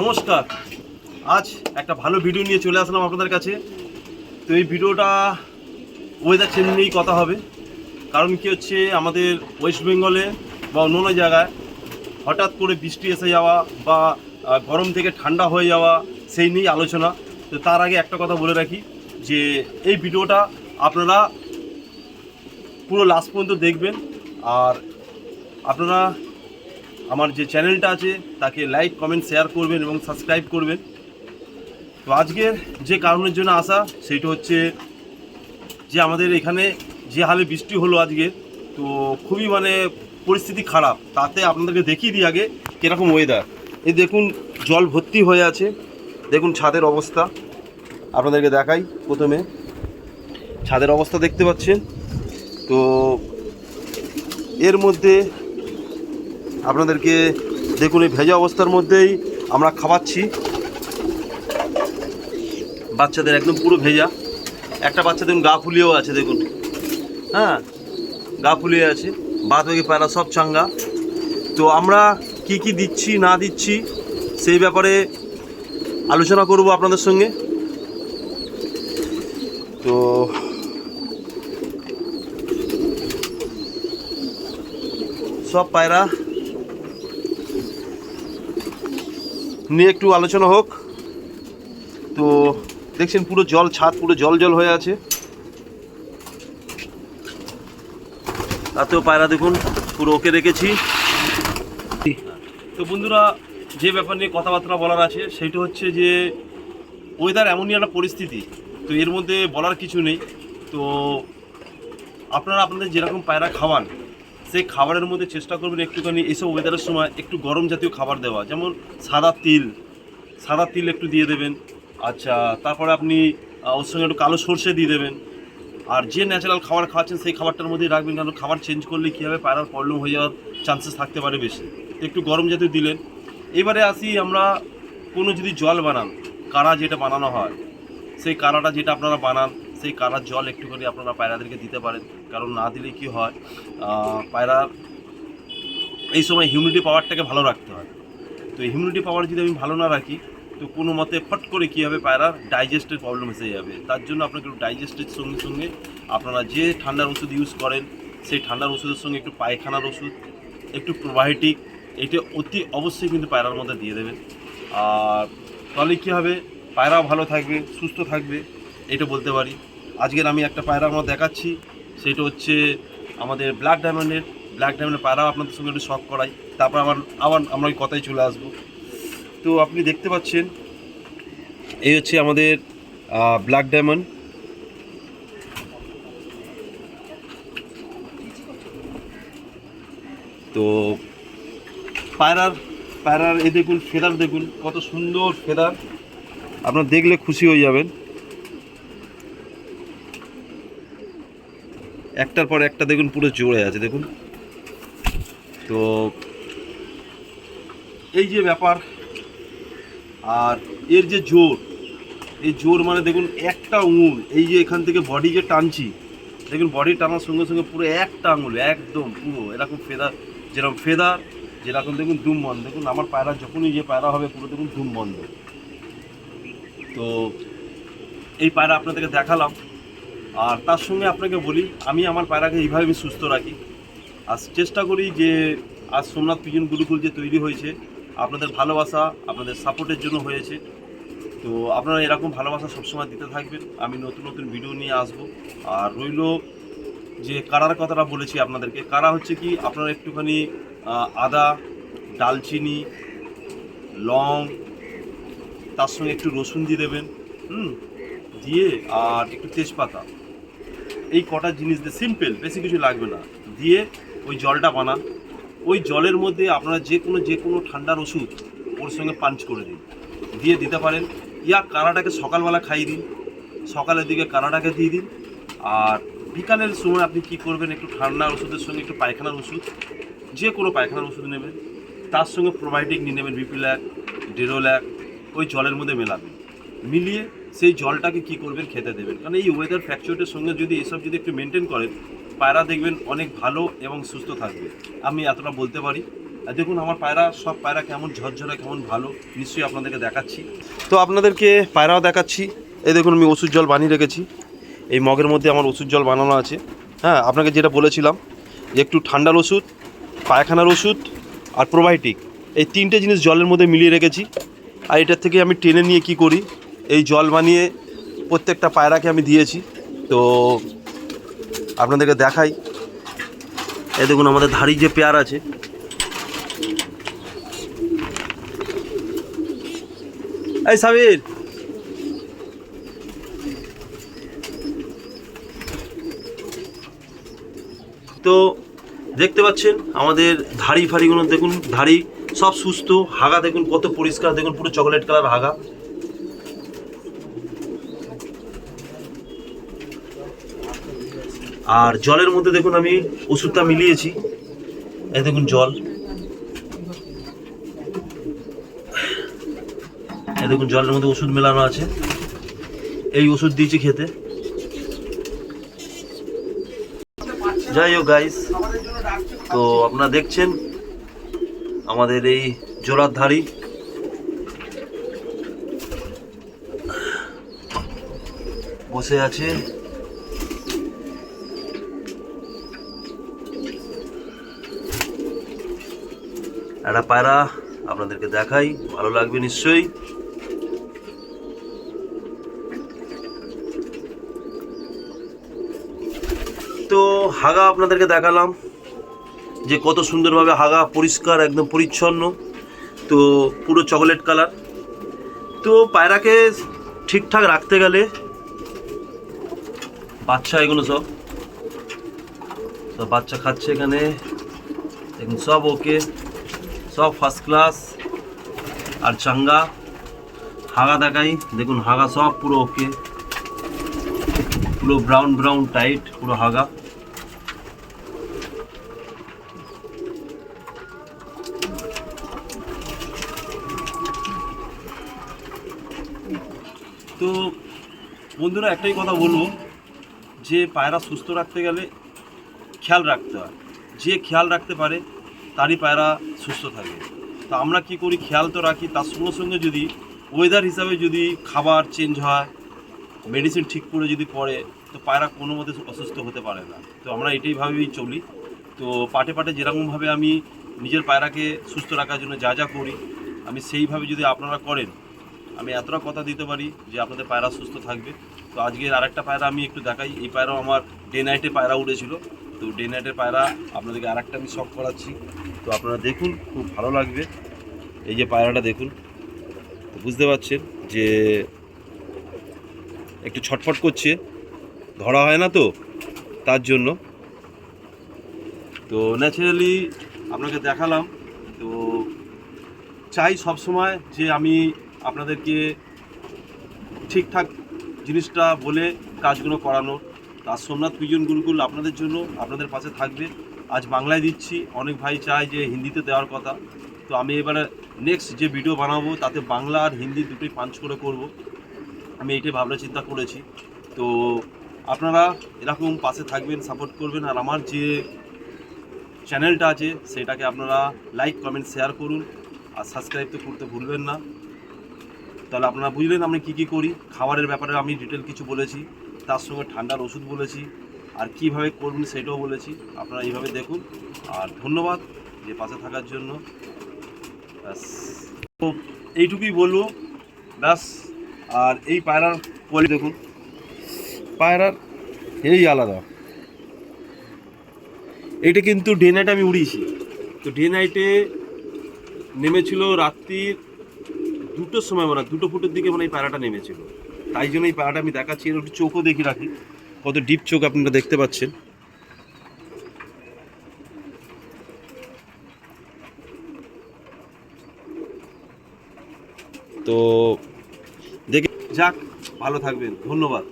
নমস্কার। আজ একটা ভালো ভিডিও নিয়ে চলে আসলাম আপনাদের কাছে। তো এই ভিডিওটা ওয়েদার চেঞ্জ নিয়েই কথা হবে। কারণ কি হচ্ছে, আমাদের ওয়েস্ট বেঙ্গলে বা অন্য জায়গায় হঠাৎ করে বৃষ্টি এসে যাওয়া বা গরম থেকে ঠান্ডা হয়ে যাওয়া, সেই নিয়েই আলোচনা। তো তার আগে একটা কথা বলে রাখি, যে এই ভিডিওটা আপনারা পুরো লাস্ট পর্যন্ত দেখবেন। আর আপনারা আমার যে চ্যানেলটা আছে, তাকে লাইক কমেন্ট শেয়ার করবেন এবং সাবস্ক্রাইব করবেন। তো আজকের যে কারণের জন্য আসা, সেটা হচ্ছে যে আমাদের এখানে যে হালে বৃষ্টি হলো আজকে, তো খুবই মানে পরিস্থিতি খারাপ। তাতে আপনাদেরকে দেখিয়ে দিই আগে কীরকম ওয়েদার এই দেখুন, জল ভর্তি হয়ে আছে। দেখুন ছাদের অবস্থা। আপনাদেরকে দেখাই প্রথমে। ছাদের অবস্থা দেখতে পাচ্ছেন। তো এর মধ্যে আপনাদেরকে দেখুন এই ভেজা অবস্থার মধ্যেই আমরা খাওয়াচ্ছি। বাচ্চাদের একদম পুরো ভেজা। একটা বাচ্চা দেখুন গা ফুলিয়েও আছে, দেখুন। হ্যাঁ গা ফুলিয়ে আছে বাদ বাকি পায়রা সব চাঙ্গা। তো আমরা কি কি দিচ্ছি, না দিচ্ছি, সেই ব্যাপারে আলোচনা করব আপনাদের সঙ্গে। তো সব পায়রা নিয়ে একটু আলোচনা হোক। তো দেখছেন পুরো জল ছাদ, পুরো জল জল হয়ে আছে। তাতেও পায়রা দেখুন, পুরো ওকে রেখেছি। তো বন্ধুরা, যে ব্যাপার নিয়ে কথাবার্তা বলার আছে সেইটা হচ্ছে যে ওয়েদার এমনই একটা পরিস্থিতি, তো এর মধ্যে বলার কিছু নেই। তো আপনারা আপনাদের যেরকম পায়রা খাওয়ান সেই খাবারের মধ্যে চেষ্টা করবেন একটুখানি এইসব ওয়েদারের সময় একটু গরম জাতীয় খাবার দেওয়া। যেমন সাদা তিল। সাদা তিল একটু দিয়ে দেবেন। আচ্ছা তারপরে আপনি ওর সঙ্গে একটু কালো সর্ষে দিয়ে দেবেন। আর যে ন্যাচারাল খাবার খাওয়াচ্ছেন সেই খাবারটার মধ্যেই রাখবেন, কারণ খাবার চেঞ্জ করলে কী হবে? পায়রার প্রবলেম হয়ে যাওয়ার চান্সেস থাকতে পারে বেশি। একটু গরম জাতীয় দিলেন। এবারে আসি আমরা, কোনো যদি জল বানান কারা যেটা বানানো হয়, সেই কারাটা যেটা আপনারা বানান সেই কারার জল একটুখানি আপনারা পায়রাদেরকে দিতে পারেন। কারণ না দিলে কি হয় আহ, পায়রার এই সময় হিউমিডিটি পাওয়ারটাকে ভালো রাখতে হয়। তো হিউমিডিটি পাওয়ার যদি আমি ভালো না রাখি তো কোনো মতে ফট করে কী হবে পায়রার ডাইজেস্টের প্রবলেম এসে যাবে। তার জন্য আপনাকে একটু ডাইজেস্টের সঙ্গে সঙ্গে আপনারা যে ঠান্ডার ওষুধ ইউজ করেন সেই ঠান্ডার ওষুধের সঙ্গে একটু পায়খানার ওষুধ একটু প্রোবায়োটিক এটা অতি অবশ্যই কিন্তু পায়রার মধ্যে দিয়ে দেবেন। আর তাহলে কী হবে পায়রাও ভালো থাকবে সুস্থ থাকবে এটা বলতে পারি। আজকের আমি একটা পায়রা আমরা দেখাচ্ছি, সেটা হচ্ছে আমাদের ব্ল্যাক ডায়মন্ডের ব্ল্যাক ডায়মন্ডের পায়রা আপনাদের সঙ্গে একটু শখ করাই। তারপর আবার আবার আমরা ওই কথায় চলে আসব। তো আপনি দেখতে পাচ্ছেন, এই হচ্ছে আমাদের ব্ল্যাক ডায়মন্ড তো পায়রার পায়রার এই দেখুন, ফেদার দেখুন, কত সুন্দর ফেদার। আপনার দেখলে খুশি হয়ে যাবেন। একটার পর একটা দেখুন পুরো জোরে আছে, দেখুন। তো এই যে ব্যাপার, আর এর যে জোর, এই জোর মানে দেখুন একটা আঙুল এই যে এখান থেকে বডি যে টানছি, দেখুন বডি টানার সঙ্গে সঙ্গে পুরো একটা আঙুল, একদম পুরো, এরকম ফেদার, যেরকম ফেদার, যেরকম দেখুন দুম বন্ধ, দেখুন আমার পায়রা যখনই যে পায়রা হবে, পুরো দেখুন দুম বন্ধ। তো এই পায়রা আপনাদেরকে দেখালাম। আর তার সঙ্গে আপনাকে বলি, আমি আমার পায়রাকে এইভাবে আমি সুস্থ রাখি। আর চেষ্টা করি যে, আজ সোমনাথ পিজন গুরুকুল যে তৈরি হয়েছে, আপনাদের ভালোবাসা, আপনাদের সাপোর্টের জন্য হয়েছে। তো আপনারা এরকম ভালোবাসা সবসময় দিতে থাকবেন। আমি নতুন নতুন ভিডিও নিয়ে আসব। আর রইল যে কারার কথাটা বলেছি আপনাদেরকে, কারা হচ্ছে কি, আপনারা একটুখানি আদা, ডালচিনি, লং, তার সঙ্গে একটু রসুন দিয়ে দেবেন, হুম, দিয়ে, আর একটু তেজপাতা। এই কটা জিনিস দিয়ে সিম্পল বেশি কিছু লাগবে না। দিয়ে ওই জলটা বানান। ওই জলের মধ্যে আপনারা যে কোনো যে কোনো ঠান্ডার ওষুধ ওর সঙ্গে পাঞ্চ করে দিন। দিয়ে দিতে পারেন। ইয়া কানাটাকে সকালবেলা খাইয়ে দিন। সকালের দিকে কানাটাকে দিয়ে দিন। আর বিকালের সময় আপনি কি করবেন, একটু ঠান্ডার ওষুধের সঙ্গে একটু পায়খানার ওষুধ, যে কোনো পায়খানার ওষুধ নেবেন। তার সঙ্গে প্রোবায়োটিক নিয়ে নেবেন বিপিল্যাক ডেরোল্যাক ওই জলের মধ্যে মেলাবেন। মিলিয়ে সেই জলটাকে কি করবেন খেতে দেবেন। কারণ এই ওয়েদার ফ্যাকচুয়েটের সঙ্গে যদি এসব যদি একটু মেনটেন করেন, পায়রা দেখবেন অনেক ভালো এবং সুস্থ থাকবে। আমি এতটা বলতে পারি। আর দেখুন, আমার পায়রা, সব পায়রা কেমন ঝরঝরা, কেমন ভালো, নিশ্চয়ই আপনাদেরকে দেখাচ্ছি। তো আপনাদেরকে পায়রাও দেখাচ্ছি। এই দেখুন, আমি ওষুধ জল বানিয়ে রেখেছি। এই মগের মধ্যে আমার ওষুধ জল বানানো আছে। হ্যাঁ আপনাকে যেটা বলেছিলাম, যে একটু ঠান্ডার ওষুধ, পায়খানার ওষুধ আর প্রোবায়োটিক এই তিনটে জিনিস জলের মধ্যে মিলিয়ে রেখেছি। আর এটার থেকে আমি টেনে নিয়ে কি করি? এই জল বানিয়ে প্রত্যেকটা পায়রাকে আমি দিয়েছি। তো আপনাদেরকে দেখাই। এই দেখুন, আমাদের ধাড়ি যে পেয়ার আছে। এই সাবির! তো দেখতে পাচ্ছেন, আমাদের ধাড়ি ফাড়িগুলো দেখুন, ধাড়ি সব সুস্থ, হাগা দেখুন, কত পরিষ্কার, দেখুন পুরো চকলেট কালার হাগা। আর জলের মধ্যে দেখুন আমি ওষুধটা মিলিয়েছি। এই দেখুন জল। এই দেখুন জলের মধ্যে ওষুধ মেলানো আছে। এই ওষুধ দিয়েছি খেতে। যাই হোক গাইস তো আপনারা দেখছেন আমাদের এই জোড়ার ধাড়ি। বসে আছে। একটা পায়রা আপনাদেরকে দেখাই, ভালো লাগবে নিশ্চয়ই। তো হাগা আপনাদেরকে দেখালাম যে কত সুন্দরভাবে হাগা পরিষ্কার, একদম পরিচ্ছন্ন। তো পুরো চকলেট কালার। তো পায়রাকে ঠিকঠাক রাখতে গেলে বাচ্চা এগুলো সব সব বাচ্চা খাচ্ছে এখানে। দেখুন, সব ওকে সব ফার্স্ট ক্লাস আর চাঙ্গা। হাগা দেখাই, দেখুন হাগা সব পুরো ওকে পুরো ব্রাউন ব্রাউন টাইট পুরো হাগা। তো বন্ধুরা, একটাই কথা বলব, যে পায়রা সুস্থ রাখতে গেলে খেয়াল রাখতে হয়। যে খেয়াল রাখতে পারে, তারই পায়রা সুস্থ থাকে। তো আমরা কি করি? খেয়াল তো রাখি তার সঙ্গে সঙ্গে যদি ওয়েদার হিসাবে যদি খাবার চেঞ্জ হয় মেডিসিন ঠিক করে যদি পড়ে, তো পায়রা কোনো মতে অসুস্থ হতে পারে না। তো আমরা এটাই ভাবেই চলি। তো পাটে পাটে যেরকমভাবে আমি নিজের পায়রাকে সুস্থ রাখার জন্য যা যা করি, আমি সেইভাবে যদি আপনারা করেন, আমি এতটা কথা দিতে পারি যে আপনাদের পায়রা সুস্থ থাকবে। তো আজকের আরেকটা পায়রা আমি একটু দেখাই। এই পায়রাও আমার ডে নাইটে পায়রা উড়েছিল। তো ডে নাইটের পায়রা আপনাদেরকে আরেকটা আমি শখ করাচ্ছি। তো আপনারা দেখুন, খুব ভালো লাগবে। এই যে পায়রাটা দেখুন, তো বুঝতে পারছেন যে একটু ছটফট করছে। ধরা হয় না তো, তার জন্য। তো ন্যাচারালি আপনাকে দেখালাম, তো চাই সব সময় যে আমি আপনাদেরকে ঠিকঠাক জিনিসটা বলে কাজগুলো করানোর। তার সোমনাথ পিজন গুরুকুল আপনাদের জন্য, আপনাদের পাশে থাকবে। আজ বাংলায় দিচ্ছি। অনেক ভাই চায় যে হিন্দিতে দেওয়ার কথা। তো আমি এবারে নেক্সট যে ভিডিও বানাবো, তাতে বাংলা আর হিন্দি দুটোই পাঞ্চ করে করব। আমি এটাই ভাবনা চিন্তা করেছি। তো আপনারা এরকম পাশে থাকবেন সাপোর্ট করবেন। আর আমার যে চ্যানেলটা আছে, সেটাকে আপনারা লাইক কমেন্ট শেয়ার করুন। আর সাবস্ক্রাইব তো করতে ভুলবেন না। তাহলে আপনারা বুঝলেন আমি কী কী করি। খাবারের ব্যাপারে আমি ডিটেল কিছু বলেছি। তার সঙ্গে ঠান্ডার ওষুধ বলেছি। আর কীভাবে করবেন সেটাও বলেছি। আপনারা এইভাবে দেখুন। আর ধন্যবাদ যে পাশে থাকার জন্য। তো এইটুকুই বলব। ব্যাস। আর এই পায়রার কোয়ালিটি দেখুন। পায়রার এই আলাদা। এইটা কিন্তু ডে নাইট আমি উড়িয়েছি। তো ডে নাইটে নেমেছিল রাত্রির দুটোর সময় মানে দুটো ফুটোর দিকে মানে এই পায়রাটা নেমেছিল। তাই জন্য এই পায়রাটা আমি দেখাচ্ছি। এর একটু চোখও দেখি রাখি। কত ডিপ চোখ আপনারা দেখতে পাচ্ছেন। তো দেখে যাক ভালো থাকবেন ধন্যবাদ।